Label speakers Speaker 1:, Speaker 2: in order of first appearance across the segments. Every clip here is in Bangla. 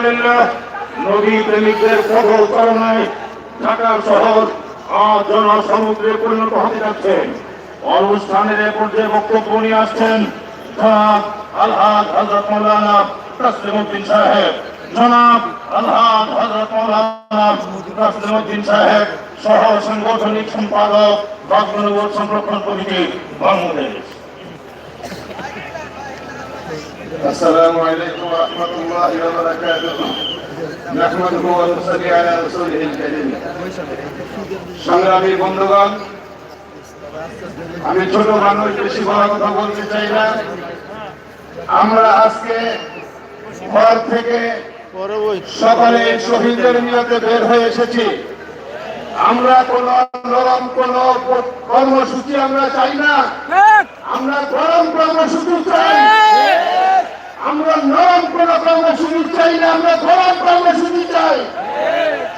Speaker 1: আলহামদুলিল্লাহ নদী প্রেমিকদের কঠোর চালনায় ঢাকা শহর আজ জনসমুদ্রে পরিণত হতে যাচ্ছে। অনুষ্ঠানের পর্যায়ে বক্তব্য নিয়ে আসছেন সাহেব। সাহেব সহ সাংগঠনিক সম্পাদক সংরক্ষণ কমিটি, বাংলাদেশ।
Speaker 2: السلام عليكم ورحمة الله وبركاته نحمده ونصلي على رسوله الكريم সংগ্রামী বন্ধুগণ আমি ছোট মানুষ বেশি বড় কথা বলতে চাই না আমরা আজকে ঘর থেকে সকালে শহীদের নিয়তে বের হয়ে এসেছি আমরা কোন নরম কোন কর্মসূচি আমরা চাই না আমরা গরম কর্মসূচি চাই আমরা নরম কোন কর্মসূচি চাই না, আমরা গরম কর্মসূচি চাই।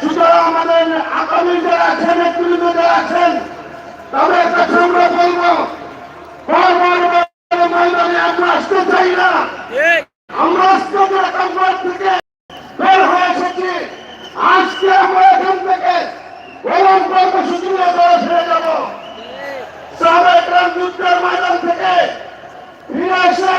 Speaker 2: সুতরাং আমাদের আগামী যারা আছেন নেতৃত্ব যারা আছেন, তাদের কাছে আমরা বলব। আমরা আসতে আমরা কামরার থেকে বের হয়ে এসেছি। আজকে আমরা এখান থেকে গরম কর্মসূচি নিয়ে বের হয়ে যাব সাবেকরাম যুদ্ধের ময়দান থেকে ফিরে এসে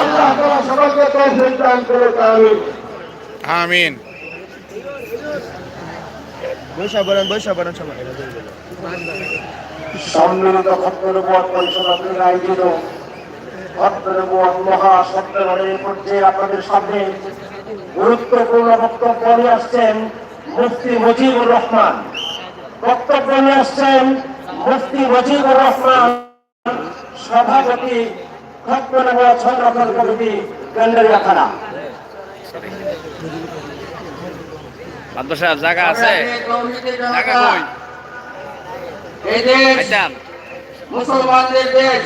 Speaker 2: আল্লাহ তারা সবাইকে তৌফিক দান করে আমিন।
Speaker 3: আমিন
Speaker 4: বৈশা বলেন বৈশা বলেন সবাই।
Speaker 1: সম্মিলিত ভক্তরবত পরিষদ আপনাদের আয়োজিত। ভক্তরবত মহাসম্মেলনের পর্যায়ে আপনাদের সামনে গুরুত্বপূর্ণ বক্তব্য নিয়ে আসছেন মুফতি মুজিবুর রহমান। বক্তব্য নিয়ে আসছেন মুফতি মুজিবুর রহমান সভাপতি সংরক্ষণ কমিটি
Speaker 3: সাহেব জায়গা আছে? জায়গা কই?
Speaker 5: এই দেশ মুসলমানদের দেশ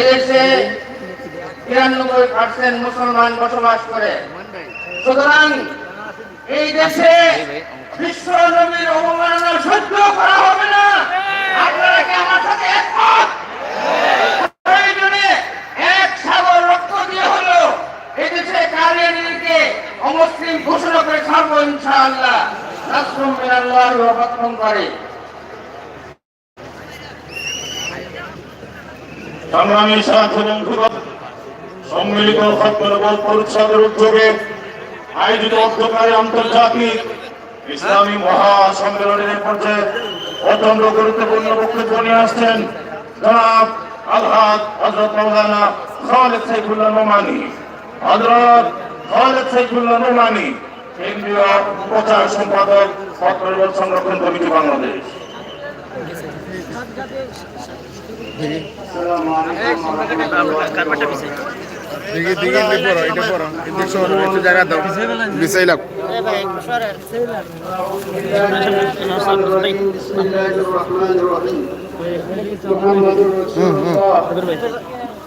Speaker 5: এদেশে তিরানব্বই পার্সেন্ট মুসলমান বসবাস করে। সুতরাং এই দেশে বিশ্ব নবীর অবমাননা সহ্য করা হবে না আপনারা কি আমার সাথে একমত প্রয়োজনে এক সাগর রক্ত দিয়ে হলো এদেশে কারিয়ানিকে অমুসলিম ঘোষণা করে ছাড়বো ইনশাআল্লাহ রাসূল মিনাল্লাহ ওয়া করে।
Speaker 1: সংগ্রামী সাথী বন্ধুগণ, সম্মিলিত ভক্তরবত পরিষদের উদ্যোগে আয়োজিত অধ্যকারী আন্তর্জাতিক ইসলামী মহাসম্মেলনের পর্যায়ে অত্যন্ত গুরুত্বপূর্ণ বক্তব্য নিয়ে আসছেন জনাব আলহাদ হজরত মৌলানা খালেদ সাইফুল্লাহ নোমানি। হজরত খালেদ সাইফুল্লাহ নোমানি। কেন্দ্রীয় প্রচার সম্পাদক ভক্তরবত সংরক্ষণ কমিটি বাংলাদেশ
Speaker 3: দিকে দিকে দিকে পড়ো এটা পড়ো এদিকে সরো একটু জায়গা দাও বিছাইলাম
Speaker 2: بسم الله الرحمن الرحيم محمد رسول الله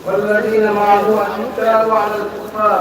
Speaker 2: والذين معه أشداء على الكفار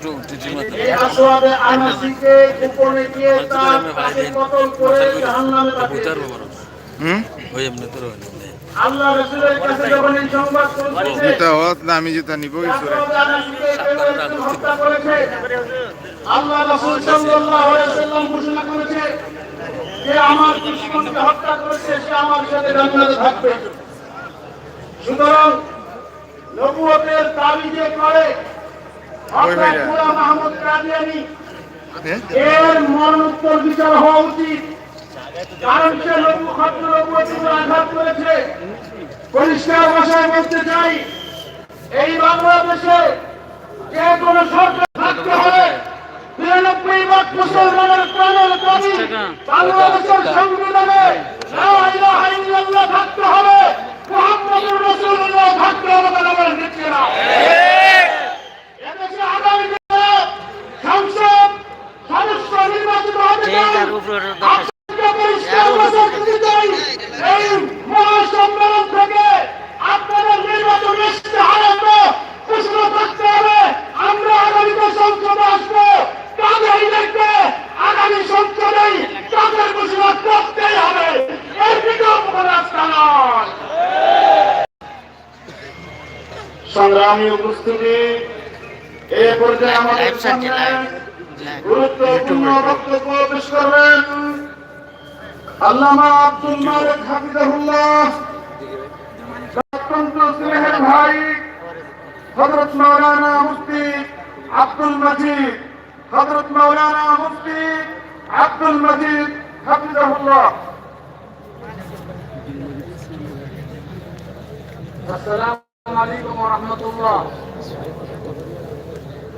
Speaker 2: এই আসওয়াদে আনাসিকে গোপনে গিয়ে তার তাকে কতল করে জাহান্নামে পাঠিয়ে দিল।
Speaker 3: হুম?
Speaker 2: আল্লাহ রসুলের কাছে যখন এই সংবাদ পৌঁছেছে
Speaker 3: জুতা হত দামি জুতা নিব কিছু রে।
Speaker 2: আসওয়াদ আনাসিকে কেউ হত্যা করেছে। আল্লাহ রাসূল সাল্লাল্লাহু আলাইহি সাল্লাম ঘোষণা করেছে যে আমার দুশমনকে হত্যা করেছে সে আমার সাথে জান্নাতে থাকবে। সুতরাং নবুয়তের দাবি যে করে এর মরণোত্তর বিচার হওয়া উচিত।
Speaker 5: কারণ সে লঘু ক্ষত্র লঘুমতি আঘাত করেছে। পরিষ্কার ভাষায় বলতে চাই এই বাংলাদেশে যে কোনো সরকার থাকতে হবে নিরানব্বই ভাগ মুসলমানের প্রাণের দাবি বাংলাদেশের সংবিধানে থাকতে হবে। মুহাম্মদুর রাসূলুল্লাহ থাকতে হবে বলে বলেন ঠিক সংগ্রামী উপস্থিতি এ পর্যায়ে আমাদের সামনে গুরুত্বপূর্ণ বক্তব্য পেশ করবেন আল্লামা আব্দুল মালিক হাফিজাহুল্লাহ অত্যন্ত স্নেহের ভাই হজরত মৌলানা মুফতি আব্দুল মজিদ হজরত মৌলানা মুফতি আব্দুল মজিদ হাফিজাহুল্লাহ।
Speaker 2: আসসালামু আলাইকুম ওয়া রাহমাতুল্লাহ।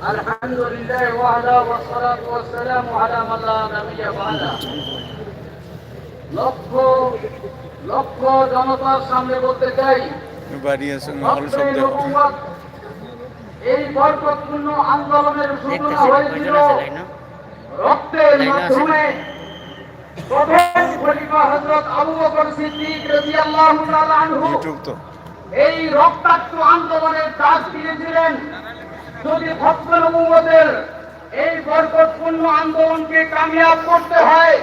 Speaker 2: الحمد لله وحده والصلاة والسلام على من لا نبي بعده লক্ষ লক্ষ জনতার সামনে বলতে চাই
Speaker 3: বাড়ি আছে মহল
Speaker 2: রক্তের
Speaker 3: শব্দ
Speaker 2: নবুয়ত, এই বরকতপূর্ণ আন্দোলনের সূচনা হয়েছিল রক্তের মাধ্যমে প্রথম খলিফা হযরত আবু বকর সিদ্দিক রাদিয়াল্লাহু তাআলা আনহু
Speaker 3: ইউটিউব তো
Speaker 2: এই রক্তাক্ত আন্দোলনের ডাক দিয়েছিলেন যদি ভক্ত নবুয়তের এই বরকতপূর্ণ আন্দোলনকে কামিয়াব করতে হয়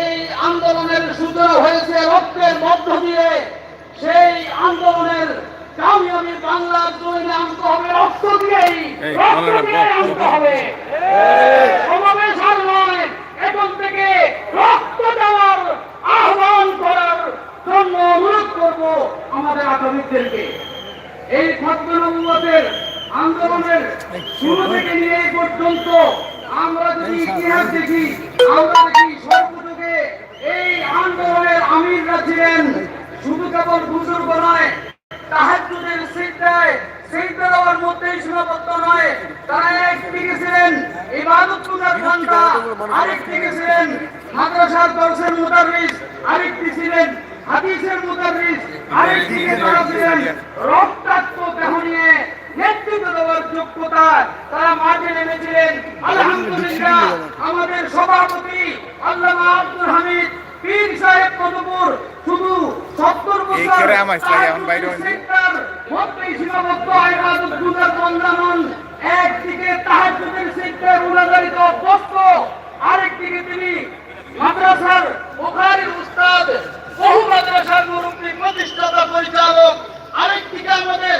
Speaker 2: এই আন্দোলনের সূচনা হয়েছে রক্তের মধ্য দিয়ে। সেই আন্দোলনের কামিয়াবি বাংলার জমিনে আনতে হবে রক্ত দিয়েই। রক্ত দিয়ে আনতে হবে। সমাবেশ আর নয় এখন থেকে রক্ত দেওয়ার আহ্বান করার জন্য অনুরোধ করব আমাদের আগামীদেরকে। এই নবুয়তের আন্দোলনের শুরু থেকে নিয়ে পর্যন্ত আমরা যদি ইতিহাস দেখি, আমরা দেখি সর্বযুগে এই আন্দোলনের আমিররা ছিলেন। শুধু কেবল বুজুর্গ নয়, তাহাজ্জুদের সিজদায় সিজদা দেওয়ার মধ্যেই সীমাবদ্ধ নয়। তারা একদিকে ছিলেন, ইবাদত পূজার ঘণ্টা আরেকদিকে ছিলেন মাদ্রাসার দর্শের মুদারিস আরেকটি ছিলেন হাদিসের মুদারিস আরেকদিকে তারা ছিলেন রক্তাক্ত দেহ নিয়ে নেতৃত্ব দেওয়ার যোগ্যতা তারা মাঠে নেমেছিলেন আলহামদুলিল্লাহ আমাদের সভাপতি আল্লামা আব্দুল হামিদ পীর সাহেব কতপুর শুধু সত্তর
Speaker 3: বাইরে
Speaker 2: একদিকে তাহাজ্জুদের উনাদারিত অভ্যস্ত আরেকদিকে তিনি মাদ্রাসার উস্তাদ বহু মাদ্রাসার মুরব্বী প্রতিষ্ঠাতা পরিচালক আরেকদিকে আমাদের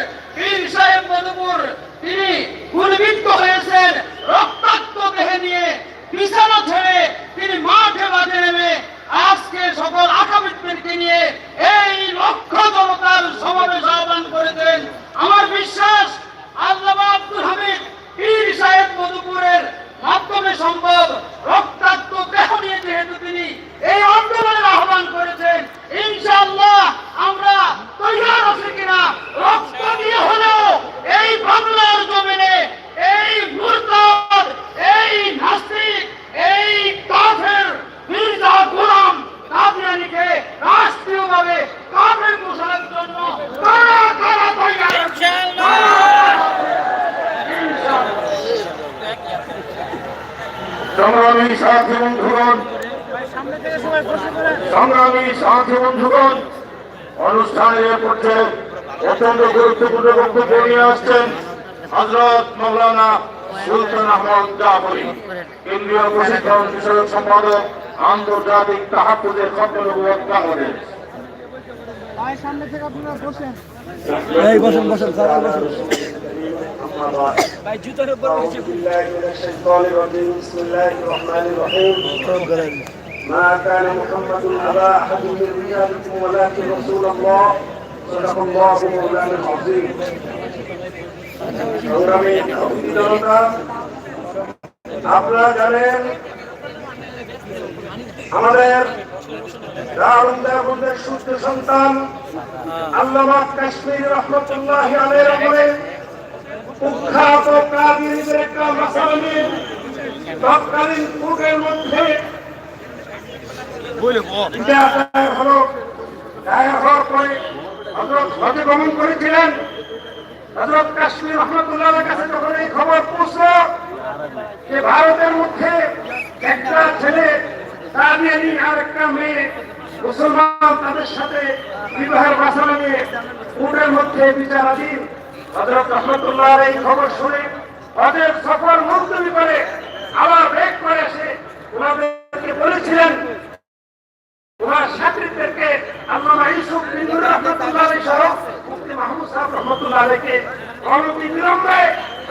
Speaker 2: সাহেব মধুপুর তিনি গুলবিদ্ধ হয়েছেন রক্তাক্ত দেহে নিয়ে বিছানা ছেড়ে তিনি মাঠে মাঠে নেমে আজকে সকল আকাবিদদেরকে নিয়ে এই লক্ষ জনতার সমাবেশ আহ্বান করেছেন আমার বিশ্বাস আল্লামা আব্দুল হামিদ পীর সাহেব মধুপুরের মাধ্যমে সম্ভব রক্তাক্ত দেহ নিয়ে যেহেতু তিনি এই আন্দোলনের আহ্বান করেছেন ইনশাআল্লাহ আমরা তৈরি আছি কিনা রক্ত দিয়ে হলেও এই বাংলার জমিনে এই মুরতাদ এই নাস্তিক এই কাফের মির্জা গোলাম কাদিয়ানিকে রাষ্ট্রীয়ভাবে কাফের ঘোষণার জন্য কারা কারা তৈরি আছে?
Speaker 1: সংগ্রামী সাথী বন্ধুগণ সংগ্রামী সাথী বন্ধুগণ অনুষ্ঠানের পর্যায়ে অত্যন্ত গুরুত্বপূর্ণ বক্তব্য নিয়ে আসছেন হজরত মৌলানা সুলতান আহমদ জাফরি কেন্দ্রীয় প্রশিক্ষণ বিষয়ক সম্পাদক আন্তর্জাতিক তাহাপুদের খবর বাংলাদেশ
Speaker 6: এই বসেন বসেন স্যার বসেন।
Speaker 5: أعوذ بالله من الشيطان الرجيم بسم الله الرحمن الرحيم ما كان محمد أبا أحد من رجالكم ولكن رسول الله صدق الله مولانا العظيم সংগ্রামী ভক্তি জনতা আপনারা জানেন আমাদের
Speaker 2: রাউন্দাবন্দের সূত্র সন্তান আল্লামা কাশ্মীর রহমতুল্লাহ আলের আমলে কুখ্যাত কাদিরদের একটা মাসালা নিয়ে তৎকালীন কোর্টের মধ্যে গমন করেছিলেন। হজরত কাশ্মীর রহমতুল্লাহের কাছে যখন এই খবর পৌঁছল যে ভারতের মধ্যে একটা ছেলে কাদিয়ানি আর একটা মেয়ে মুসলমান তাদের সাথে বিবাহের বাসনা নিয়ে কোর্টের মধ্যে বিচারাধীন হজরত এই খবর শুনে হজের সফর মুলতবি করে, আবার ব্রেক করে এসে ওনাদেরকে বলেছিলেন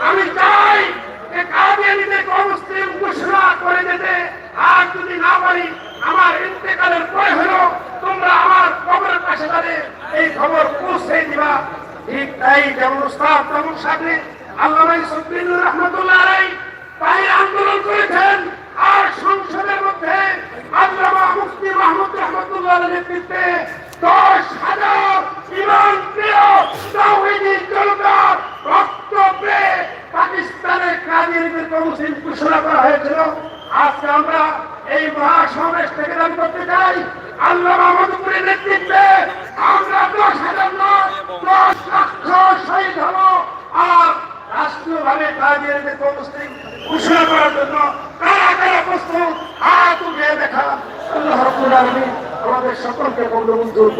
Speaker 2: আমি চাই যে কাদিয়ানিদেরকে করে দিতে। আর যদি না পারি, আমার ইন্তেকালের পরে হলো তোমরা আমার কবরের পাশে এই খবর পৌঁছে দিবা। ঠিক তাই যেমন তেমন সাথে ইউসুফ রহমতুল্লাহ বাইরে আন্দোলন করেছেন। আর সংসদের মধ্যে আল্লামা মুফতি মাহমুদ রহমতুল্লাহ নেতৃত্বে দশ হাজার প্রিয় পাকিস্তানের মুসলিম ঘোষণা করা হয়েছিল। আমরা এই মহাসমাবেশ থেকে দাবি করতে চাই। আল্লামা মধুপুরের নেতৃত্বে আমরা দশ হাজার নয় দশ লক্ষ শহীদ হব আর কাজেরদেরকে মুসলিম ঘোষণা করার জন্য কারা কারা প্রস্তুত, হাত উঠিয়ে দেখা। আল্লাহ রব্বুল আমাদের সকলকে বন্ধু মঞ্জুর